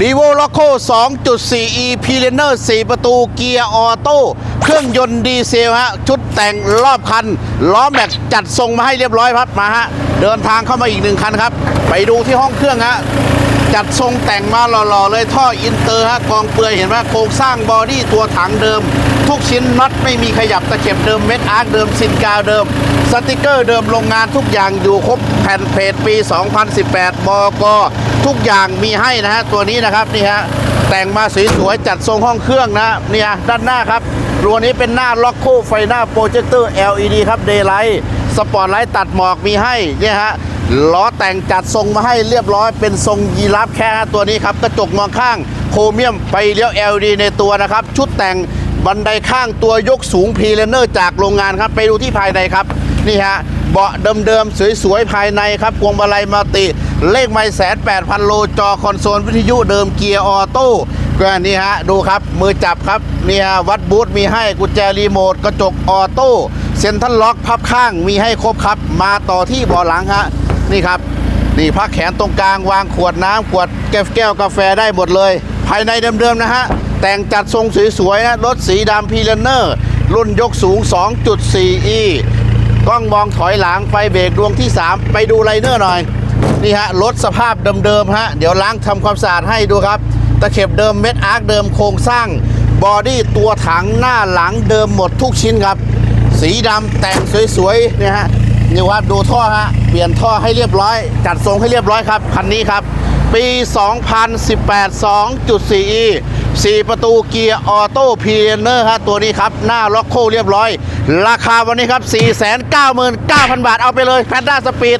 รีโวล็อกโค 2.4e p l a n e r 4 ประตูเกียร์ออโต้เครื่องยนต์ดีเซลฮะ ชุดแต่งรอบคัน ล้อแม็กจัดทรงมาให้เรียบร้อยครับมาฮะ เดินทางเข้ามาอีกหนึ่งคันครับ ไปดูที่ห้องเครื่องฮะ จัดทรงแต่งมาหล่อๆเลยท่ออินเตอร์ฮะกองเปลือยเห็นไหมโครงสร้างบอดี้ตัวถังเดิม ทุกชิ้นน็อตไม่มีขยับตะเข็บเดิมเม็ดอาร์คเดิมซินกาวเดิม สติกเกอร์เดิมโรงงานทุกอย่างอยู่ครบแผ่นเพจปี 2018 บก ทุกอย่างมีให้นะฮะตัวนี้นะครับนี่ฮะแต่งมาสวยๆจัดทรงห้องเครื่องนะเนี่ยด้านหน้าครับตัวนี้เป็นหน้าล็อกโคไฟหน้าโปรเจคเตอร์ LED ครับเดย์ไลท์สปอตไลท์ตัดหมอกมีให้เนี่ยฮะ ล้อแต่งจัดทรงมาให้เรียบร้อยเป็นทรงยีราฟแค่ตัวนี้ครับกระจกมองข้างโครเมียมไฟเลี้ยว LED ในตัวนะครับ ชุดแต่งบันไดข้างตัวยกสูงพรีเลนเนอร์จากโรงงานครับ ไปดูที่ภายในครับ นี่ฮะเบาะเดิมๆ สวยๆ ภายในครับพวงมาลัยมัลติ เลขไม่แสนแปดพันโลจอคอนโซลวิทยุเดิมเกียร์ออโต้ก็นี่ฮะ ดูครับ มือจับครับนี่ฮะวัดบูทมีให้กุญแจรีโมท กระจกออโต้เซ็นทรัลล็อกพับข้างมีให้ครบครับ มาต่อที่เบาะหลังฮะ นี่ครับ นี่พักแขนตรงกลางวางขวดน้ำขวดแก้วแก้วกาแฟได้หมดเลย ภายในเดิมๆนะฮะ แต่งจัดทรงสวยๆนะรถสีดำพีเลนเนอร์ รุ่นยกสูง 2.4e กล้องมองถอยหลังไฟเบรกดวงที่ 3 ไปดูไลเนอร์หน่อย นี่ฮะรถสภาพเดิมๆฮะ เดี๋ยวล้างทำความสะอาดให้ดูครับ ตะเข็บเดิมเม็ดอาร์คเดิมโครงสร้างบอดี้ตัวถังหน้าหลังเดิมหมดทุกชิ้นครับ สีดำแต่งสวยๆเนี่ยฮะ นี่ว่าดูท่อฮะเปลี่ยนท่อให้เรียบร้อย จัดทรงให้เรียบร้อยครับคันนี้ครับ ปี 2018 2.4e 4 ประตูเกียร์ออโต้พีเนอร์ฮะตัวนี้ครับ หน้าล็อกโคเรียบร้อย ราคาวันนี้ครับ 499,000 บาทเอาไปเลยแพนด้าสปีด